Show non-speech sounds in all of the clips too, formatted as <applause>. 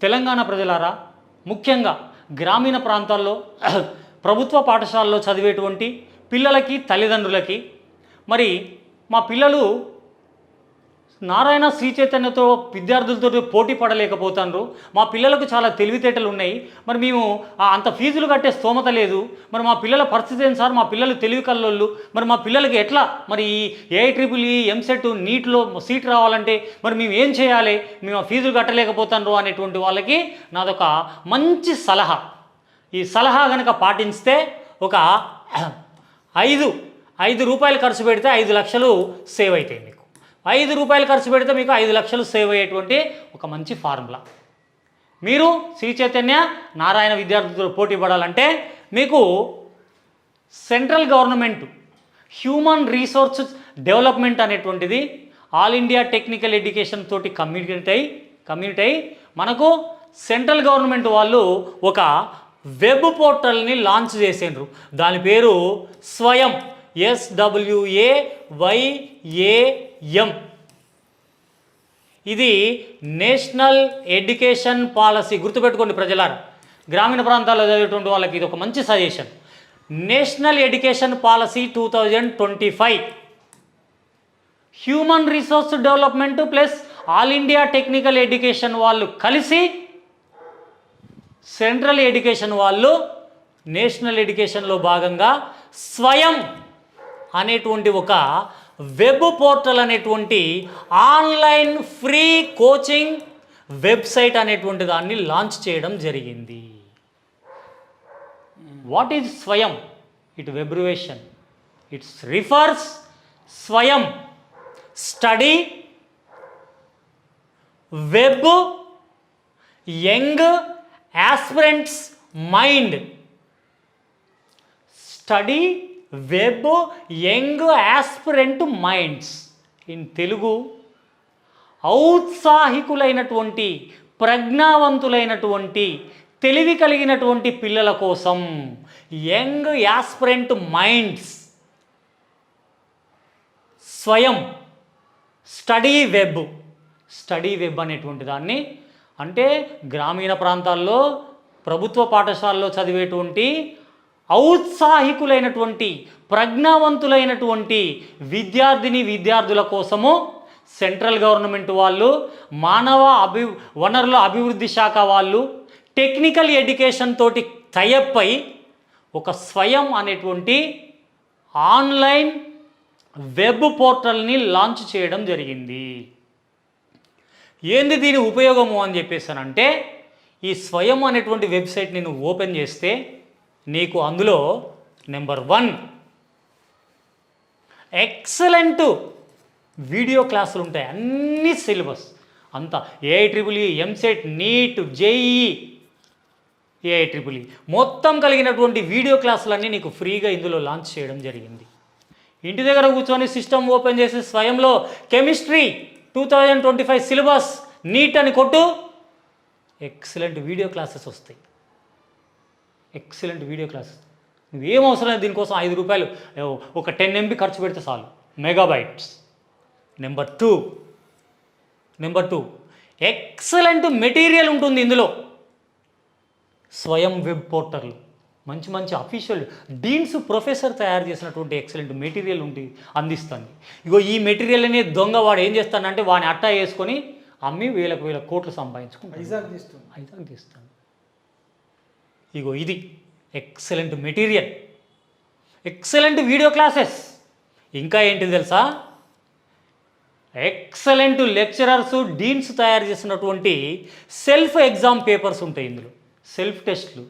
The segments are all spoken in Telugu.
తెలంగాణ ప్రజలారా ముఖ్యంగా గ్రామీణ ప్రాంతాల్లో <clears throat> ప్రభుత్వ పాఠశాలలో చదివేటువంటి పిల్లలకి తల్లిదండ్రులకి మరి మా పిల్లలు నారాయణ శ్రీ చైతన్యతో విద్యార్థులతో పోటీ పడలేకపోతాను మా పిల్లలకు చాలా తెలివితేటలు ఉన్నాయి. మరి మేము అంత ఫీజులు కట్టే స్తోమత లేదు. మరి మా పిల్లల పరిస్థితి ఏంటి సార్? మా పిల్లలు తెలివి కల్లోళ్ళు. మరి మా పిల్లలకి ఎట్లా? మరి ఈ AI triple E EAMCET నీట్లో seat రావాలంటే మరి మేము ఏం చేయాలి? మేము ఫీజులు కట్టలేకపోతాను అనేటువంటి వాళ్ళకి నాదొక మంచి సలహా. ఈ సలహా కనుక పాటిస్తే ఒక ఐదు ఐదు రూపాయలు ఖర్చు పెడితే ఐదు లక్షలు సేవ్ అవుతాయి మీకు. ఐదు రూపాయలు ఖర్చు పెడితే మీకు ఐదు లక్షలు సేవ్ అయ్యేటువంటి ఒక మంచి ఫార్ములా. మీరు శ్రీ చైతన్య నారాయణ విద్యార్థులతో పోటీ పడాలంటే మీకు central government human resource development అనేటువంటిది ఆల్ ఇండియా టెక్నికల్ ఎడ్యుకేషన్ తోటి కమ్యూనికేట్ అయి కమ్యూనిటీ అయి మనకు సెంట్రల్ గవర్నమెంట్ వాళ్ళు ఒక వెబ్ పోర్టల్ని లాంచ్ చేసిండ్రు. దాని పేరు స్వయం. ఎస్డబ్ల్యూఏ వైఏఎం ఇది నేషనల్ ఎడ్యుకేషన్ పాలసీ. గుర్తుపెట్టుకోండి ప్రజలారా. గ్రామీణ ప్రాంతాల్లో చదివేటువంటి వాళ్ళకి ఇది ఒక మంచి suggestion. National education policy two thousand twenty five. Human resource development plus all India technical education వాళ్ళు కలిసి సెంట్రల్ ఎడ్యుకేషన్ వాళ్ళు నేషనల్ ఎడ్యుకేషన్లో భాగంగా స్వయం అనేటువంటి ఒక వెబ్ పోర్టల్ అనేటువంటి ఆన్లైన్ ఫ్రీ కోచింగ్ వెబ్సైట్ అనేటువంటి దాన్ని లాంచ్ చేయడం జరిగింది. What is Swayam? It abbreviation. It's refers Swayam. Study. Web. Young. Aspirants mind. Study. Web young aspirant minds. In Telugu ఔత్సాహికులైనటువంటి ప్రజ్ఞావంతులైనటువంటి తెలివి కలిగినటువంటి పిల్లల కోసం young aspirant minds. Swayam study web. Study web అనేటువంటి దాన్ని అంటే గ్రామీణ ప్రాంతాల్లో ప్రభుత్వ పాఠశాలలో చదివేటువంటి ఔత్సాహికులైనటువంటి ప్రజ్ఞావంతులైనటువంటి విద్యార్థిని విద్యార్థుల కోసము సెంట్రల్ గవర్నమెంట్ వాళ్ళు మానవ అభి వనరుల అభివృద్ధి శాఖ వాళ్ళు టెక్నికల్ ఎడ్యుకేషన్ తోటి టైఅప్ అయి ఒక స్వయం అనేటువంటి ఆన్లైన్ వెబ్ పోర్టల్ని లాంచ్ చేయడం జరిగింది. ఏంది దీని ఉపయోగము అని చెప్పేసానంటే ఈ స్వయం అనేటువంటి వెబ్సైట్ నేను ఓపెన్ చేస్తే నీకు అందులో నెంబర్ వన్. ఎక్సలెంట్ వీడియో క్లాసులు ఉంటాయి అన్ని సిలబస్. అంతా AI triple E EAMCET NEET JEE AI triple E. మొత్తం కలిగినటువంటి వీడియో క్లాసులన్నీ నీకు ఫ్రీగా ఇందులో లాంచ్ చేయడం జరిగింది. ఇంటి దగ్గర కూర్చొని సిస్టమ్ ఓపెన్ చేసి స్వయంలో chemistry two thousand twenty five syllabus NEET అని కొట్టు ఎక్సలెంట్ వీడియో క్లాసెస్ వస్తాయి. Excellent video classes. నువ్వేం అవసరం లేదు దీనికోసం ఐదు రూపాయలు. ఒక టెన్ ఎంబీ ఖర్చు పెడితే చాలు. Megabytes. Number two number two excellent material ఉంటుంది ఇందులో. స్వయం వెబ్ పోర్టల్ మంచి మంచి అఫీషియల్ డీన్స్ ప్రొఫెసర్ తయారు చేసినటువంటి ఎక్సలెంట్ మెటీరియల్ ఉండి అందిస్తుంది ఇగో ఈ మెటీరియల్ అనేది దొంగ వాడు ఏం చేస్తాడంటే వాడిని అట్టా వేసుకొని అమ్మి వేలకు వేల కోట్లు సంపాదించుకుంటాడు. వైజాగ్ తీస్తుంది తీస్తాను ఇగో ఇది excellent material. Excellent video classes. ఇంకా ఏంటి తెలుసా? ఎక్సలెంట్ లెక్చరర్స్ డీన్స్ తయారు చేసినటువంటి సెల్ఫ్ ఎగ్జామ్ పేపర్స్ ఉంటాయి ఇందులో. సెల్ఫ్ టెస్ట్లు.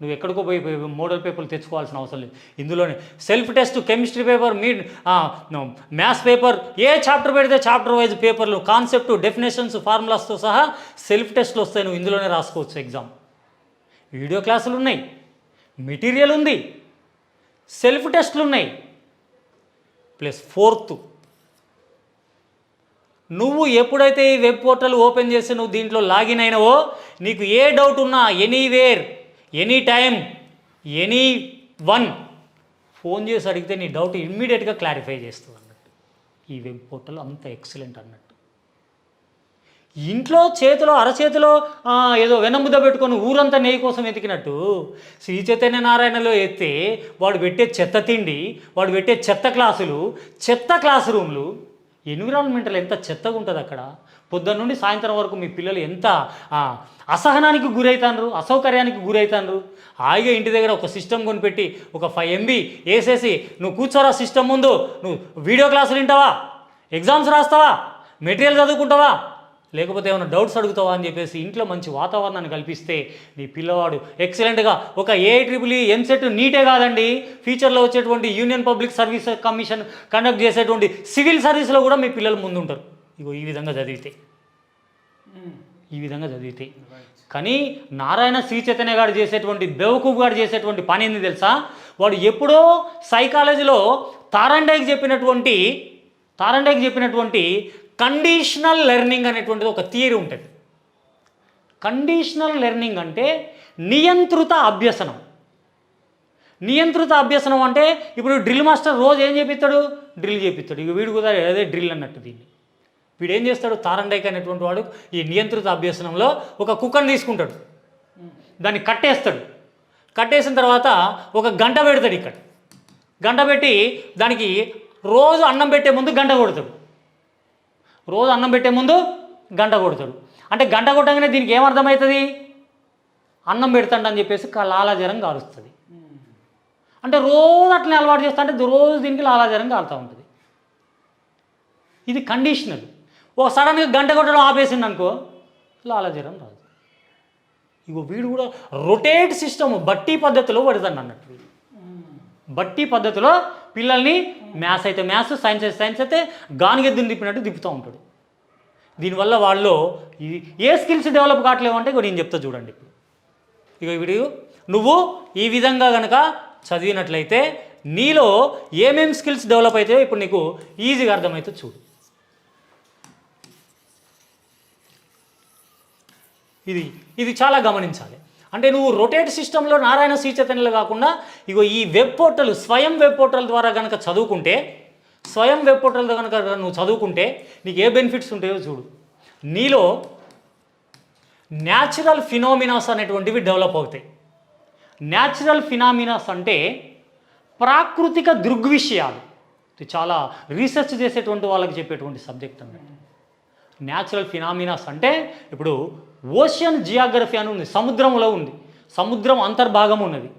నువ్వు ఎక్కడికో పోయి మోడల్ పేపర్లు తెచ్చుకోవాల్సిన అవసరం లేదు. ఇందులోనే సెల్ఫ్ టెస్ట్ కెమిస్ట్రీ పేపర్ మీ మ్యాథ్స్ పేపర్ ఏ చాప్టర్ పెడితే చాప్టర్ వైజ్ పేపర్లు కాన్సెప్ట్ డెఫినేషన్స్ ఫార్ములాస్తో సహా సెల్ఫ్ టెస్ట్లు వస్తాయి. నువ్వు ఇందులోనే రాసుకోవచ్చు ఎగ్జామ్. వీడియో క్లాసులు ఉన్నాయి. మెటీరియల్ ఉంది. సెల్ఫ్ టెస్ట్లు ఉన్నాయి. Plus fourth. నువ్వు ఎప్పుడైతే ఈ వెబ్ పోర్టల్ ఓపెన్ చేసి నువ్వు దీంట్లో లాగిన్ అయినవో నీకు ఏ డౌట్ ఉన్నా anywhere any time anyone phone చేసి అడిగితే నీ డౌట్ ఇమ్మీడియట్గా క్లారిఫై చేస్తుంది అన్నట్టు. ఈ వెబ్ పోర్టల్ అంత ఎక్సలెంట్ అన్నట్టు. ఇంట్లో చేతిలో అరచేతిలో ఏదో వెనముద్ద పెట్టుకొని ఊరంతా నెయ్యి కోసం ఎతికినట్టు శ్రీ చైతన్య నారాయణలో ఎత్తే వాడు పెట్టే చెత్త తిండి వాడు పెట్టే చెత్త క్లాసులు చెత్త క్లాస్ రూమ్లు ఎన్విరాన్మెంటల్ ఎంత చెత్తగా ఉంటుంది అక్కడ? పొద్దున్న నుండి సాయంత్రం వరకు మీ పిల్లలు ఎంత అసహనానికి గురవుతాన్రు అసౌకర్యానికి గురవుతాన్రు హాయిగా ఇంటి దగ్గర ఒక సిస్టమ్ కొనిపెట్టి ఒక ఫైవ్ ఎంబీ వేసేసి నువ్వు కూర్చోరా సిస్టమ్ ముందు నువ్వు వీడియో క్లాసులు వింటావా? ఎగ్జామ్స్ రాస్తావా? మెటీరియల్ చదువుకుంటావా? లేకపోతే ఏమైనా డౌట్స్ అడుగుతావా అని చెప్పేసి ఇంట్లో మంచి వాతావరణాన్ని కల్పిస్తే నీ పిల్లవాడు ఎక్సలెంట్గా ఒక e, ఏ ట్రిపుల్ ఈ ఎంసెట్ నీటే కాదండి. ఫ్యూచర్లో వచ్చేటువంటి union public service commission conduct చేసేటువంటి సివిల్ సర్వీస్లో కూడా మీ పిల్లలు ముందుంటారు. ఇగో ఈ విధంగా చదివితే. ఈ విధంగా చదివితే. కానీ నారాయణ శ్రీ చైతన్య గారు చేసేటువంటి బెవకూబ్ గారు చేసేటువంటి పని ఏంది తెలుసా? వాడు ఎప్పుడో సైకాలజీలో తారండైకి చెప్పినటువంటి తారండేకి చెప్పినటువంటి కండిషనల్ లెర్నింగ్ అనేటువంటిది ఒక థియరీ ఉంటుంది. కండిషనల్ లెర్నింగ్ అంటే నియంత్రిత అభ్యసనం. నియంత్రిత అభ్యసనం అంటే ఇప్పుడు డ్రిల్ మాస్టర్ రోజు ఏం చేపిస్తాడు? డ్రిల్ చేపిస్తాడు. ఇక వీడు కూడా అదే డ్రిల్ అన్నట్టు దీన్ని. వీడు ఏం చేస్తాడు? తారండైక్ అనేటువంటి వాడు ఈ నియంత్రిత అభ్యసనంలో ఒక కుక్కను తీసుకుంటాడు. దాన్ని కట్టేస్తాడు. కట్టేసిన తర్వాత ఒక గంట పెడతాడు ఇక్కడ. గంట పెట్టి దానికి రోజు అన్నం పెట్టే ముందు గంట కొడతాడు. రోజు అన్నం పెట్టే ముందు గంట కొడతాడు. అంటే గంట కొట్టగానే దీనికి ఏమర్థమవుతుంది అన్నం పెడతాడు అని చెప్పేసి లాలాజరం కాలుస్తుంది. అంటే రోజు అట్లనే అలవాటు చేస్తా అంటే రోజు దీనికి లాలాజరం కాలుతూ ఉంటుంది. ఇది కండిషనల్. ఓ సడన్గా గంట కొట్టడం ఆపేసింది అనుకో లాలాజరం రాదు. ఇగో వీడు కూడా రొటేట్ సిస్టమ్ బట్టి పద్ధతిలో పడతాడు అన్నట్టు బట్టి పద్ధతిలో పిల్లల్ని మ్యాథ్స్ అయితే మ్యాథ్స్ సైన్స్ అయితే సైన్స్ అయితే గానిగెద్దుని తిప్పినట్టు తిప్పుతూ ఉంటాడు. దీనివల్ల వాళ్ళు ఏ స్కిల్స్ డెవలప్ కావట్లేవు అంటే నేను చెప్తా చూడండి. ఇప్పుడు ఇక వీడు నువ్వు ఈ విధంగా కనుక చదివినట్లయితే నీలో ఏమేమి స్కిల్స్ డెవలప్ అవుతాయో ఇప్పుడు నీకు ఈజీగా అర్థమవుతుంది చూడు. ఇది ఇది చాలా గమనించాలి. అంటే నువ్వు రొటేట్ సిస్టంలో నారాయణ శ్రీ కాకుండా ఇగో ఈ web portal Swayam web portal ద్వారా కనుక చదువుకుంటే స్వయం వెబ్ పోర్టల్ కనుక నువ్వు చదువుకుంటే నీకు ఏ బెనిఫిట్స్ ఉంటాయో చూడు. నీలో న్యాచురల్ ఫినోమినాస్ అనేటువంటివి డెవలప్ అవుతాయి. న్యాచురల్ ఫినామినాస్ అంటే ప్రాకృతిక దృగ్విషయాలు. ఇది చాలా రీసెర్చ్ చేసేటువంటి వాళ్ళకి చెప్పేటువంటి సబ్జెక్ట్ అన్నట్టు. న్యాచురల్ ఫినామినాస్ అంటే ఇప్పుడు ఓషియన్ జియాగ్రఫీ అని ఉంది సముద్రంలో ఉంది సముద్రం అంతర్భాగం ఉన్నది.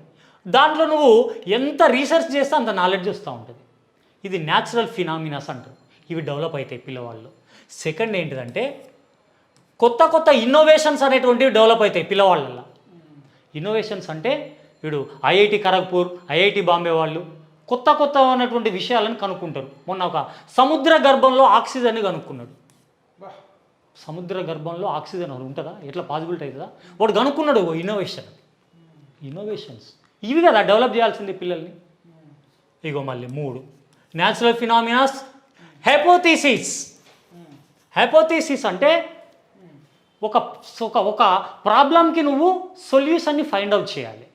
దాంట్లో నువ్వు ఎంత రీసెర్చ్ చేస్తే అంత నాలెడ్జ్ వస్తూ ఉంటుంది. ఇది న్యాచురల్ ఫినామినాస్ అంటారు. ఇవి డెవలప్ అవుతాయి పిల్లవాళ్ళు. సెకండ్ ఏంటిదంటే కొత్త కొత్త ఇన్నోవేషన్స్ అనేటువంటివి డెవలప్ అవుతాయి పిల్లవాళ్ళల్లో. ఇన్నోవేషన్స్ అంటే వీడు ఐఐటి ఖరగ్పూర్ ఐఐటి బాంబే వాళ్ళు కొత్త కొత్త ఉన్నటువంటి విషయాలను కనుక్కుంటారు. మొన్న ఒక సముద్ర గర్భంలో ఆక్సిజన్ని కనుక్కున్నాడు. సముద్ర గర్భంలో ఆక్సిజన్ ఉంటుందా? ఎట్లా పాసిబిలిటీ అవుతుందా? వాడు కనుక్కున్నాడు ఓ ఇన్నోవేషన్ ఇన్నోవేషన్స్ ఇవి కదా డెవలప్ చేయాల్సింది పిల్లల్ని. ఇగో మళ్ళీ మూడు. న్యాచురల్ ఫినామినాస్ హైపోథీసిస్ హైపోథీసిస్ అంటే ఒక ఒక ఒక ప్రాబ్లంకి నువ్వు సొల్యూషన్ని ఫైండ్ అవుట్ చేయాలి.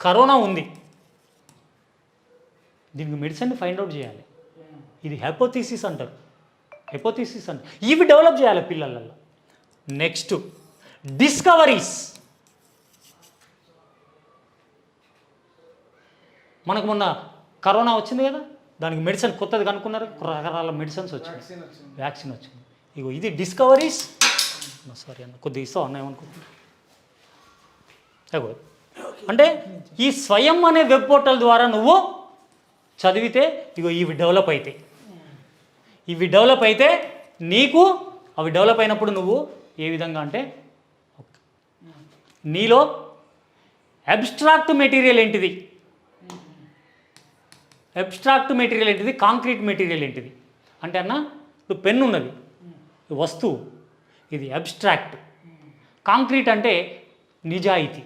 కరోనా ఉంది. దీనికి మెడిసిన్ ఫైండ్ అవుట్ చేయాలి. ఇది హైపోథీసిస్ అంటారు. హైపోథీసిస్ అంటారు ఇవి డెవలప్ చేయాలి పిల్లలలో నెక్స్ట్ డిస్కవరీస్ మనకు మొన్న కరోనా వచ్చింది కదా? దానికి మెడిసిన్ కొత్తది కనుక్కున్నారు? రకరకాల మెడిసిన్స్ వచ్చినాయి వ్యాక్సిన్ వచ్చింది. ఇగో ఇది డిస్కవరీస్ సారీ అన్న కొద్దిగా ఇస్తావు? అన్న ఏమనుకుంటున్నా. అంటే ఈ స్వయం అనే వెబ్ పోర్టల్ ద్వారా నువ్వు చదివితే ఇగో ఇవి డెవలప్ అవుతాయి ఇవి డెవలప్ అయితే నీకు అవి డెవలప్ అయినప్పుడు నువ్వు ఏ విధంగా అంటే నీలో అబ్స్ట్రాక్ట్ మెటీరియల్ ఏంటిది? అబ్స్ట్రాక్ట్ మెటీరియల్ ఏంటిది? కాంక్రీట్ మెటీరియల్ ఏంటిది? అంటే అన్న ఇప్పుడు పెన్ ఉన్నది వస్తువు ఇది అబ్స్ట్రాక్ట్ కాంక్రీట్ అంటే నిజాయితీ.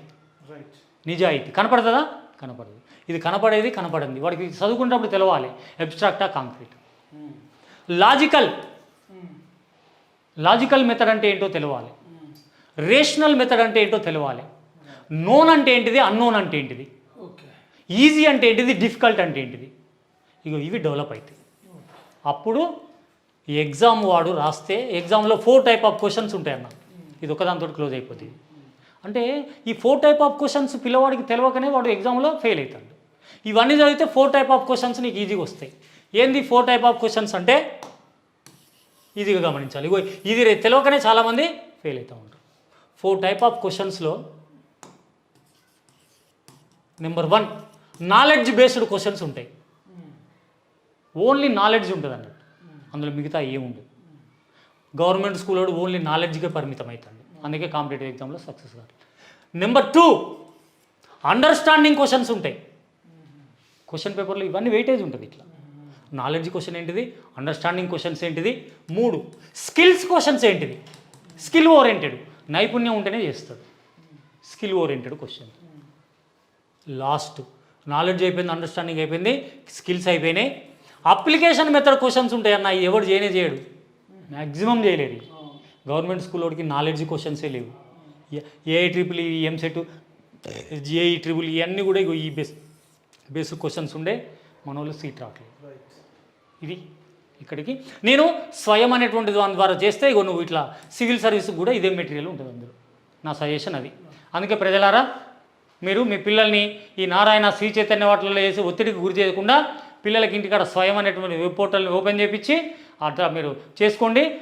నిజాయితీ. కనపడుతుందా? కనపడదు. ఇది కనపడేది కనపడింది. వాడికి చదువుకునేటప్పుడు తెలవాలి. అబ్స్ట్రాక్టా కాంక్రీట్ లాజికల్. లాజికల్ మెథడ్ అంటే ఏంటో తెలవాలి. రేషనల్ మెథడ్ అంటే ఏంటో తెలవాలి. నోన్ అంటే ఏంటిది? అన్నోన్ అంటే ఏంటిది? ఓకే. ఈజీ అంటే ఏంటిది? డిఫికల్ట్ అంటే ఏంటిది? ఇగో ఇవి డెవలప్ అవుతాయి అప్పుడు ఈ ఎగ్జామ్ వాడు రాస్తే ఎగ్జామ్లో ఫోర్ టైప్ ఆఫ్ క్వశ్చన్స్ ఉంటాయి అన్న. ఇది ఒకదాంతో క్లోజ్ అయిపోతుంది అంటే ఈ ఫోర్ టైప్ ఆఫ్ క్వశ్చన్స్ పిల్లవాడికి తెలియకనే వాడు ఎగ్జామ్లో ఫెయిల్ అవుతాడు. ఇవన్నీ చదివితే ఫోర్ టైప్ ఆఫ్ క్వశ్చన్స్ నీకు ఈజీగా వస్తాయి. ఏంది ఫోర్ టైప్ ఆఫ్ క్వశ్చన్స్ అంటే ఈజీగా గమనించాలి. ఇగో ఇది తెలియకనే చాలామంది ఫెయిల్ అవుతూ ఉంటారు. Four type of క్వశ్చన్స్లో number one knowledge based questions ఉంటాయి. ఓన్లీ నాలెడ్జ్ ఉంటుంది అన్నట్టు. అందులో మిగతా ఏముండదు గవర్నమెంట్ స్కూల్ వాడు ఓన్లీ నాలెడ్జ్కే పరిమితం అవుతుంది అందుకే కాంపిటేటివ్ ఎగ్జామ్లో సక్సెస్ కాదు. నెంబర్ టూ అండర్స్టాండింగ్ క్వశ్చన్స్ ఉంటాయి. క్వశ్చన్ పేపర్లో ఇవన్నీ వెయిటేజ్ ఉంటుంది ఇట్లా. నాలెడ్జ్ క్వశ్చన్ ఏంటిది? అండర్స్టాండింగ్ క్వశ్చన్స్ ఏంటిది? మూడు స్కిల్స్ క్వశ్చన్స్ ఏంటిది? స్కిల్ ఓరియంటెడ్ నైపుణ్యం ఉంటేనే చేస్తాడు skill oriented question last knowledge అయిపోయింది అండర్స్టాండింగ్ అయిపోయింది స్కిల్స్ అయిపోయినాయి. అప్లికేషన్ మెథడ్ క్వశ్చన్స్ ఉంటాయి అన్న ఎవడు చేయనే చేయడు. మ్యాక్సిమం చేయలేరు. గవర్నమెంట్ స్కూల్ వాడికి నాలెడ్జ్ క్వశ్చన్సే లేవు. AI triple E EAMCET జిఏఈ triple ఇవన్నీ కూడా ఇగో ఈ బేస్ బేసిక్ క్వశ్చన్స్ ఉండే. మన వాళ్ళు సీట్ రావట్లేదు. ఇది ఇక్కడికి. నేను స్వయం అనేటువంటి దాని ద్వారా చేస్తే ఇగో నువ్వు ఇట్లా సివిల్ సర్వీస్ కూడా ఇదే మెటీరియల్ ఉంటుంది అందులో. నా సజెషన్ అది. అందుకే ప్రజలారా మీరు మీ పిల్లల్ని ఈ నారాయణ శ్రీ చైతన్య వాటిల్లో వేసి ఒత్తిడికి గురి చేయకుండా పిల్లలకి ఇంటికాడ స్వయం అనేటువంటి వెబ్ పోర్టల్ని ఓపెన్ చేయించి అట్లా మీరు చేసుకోండి.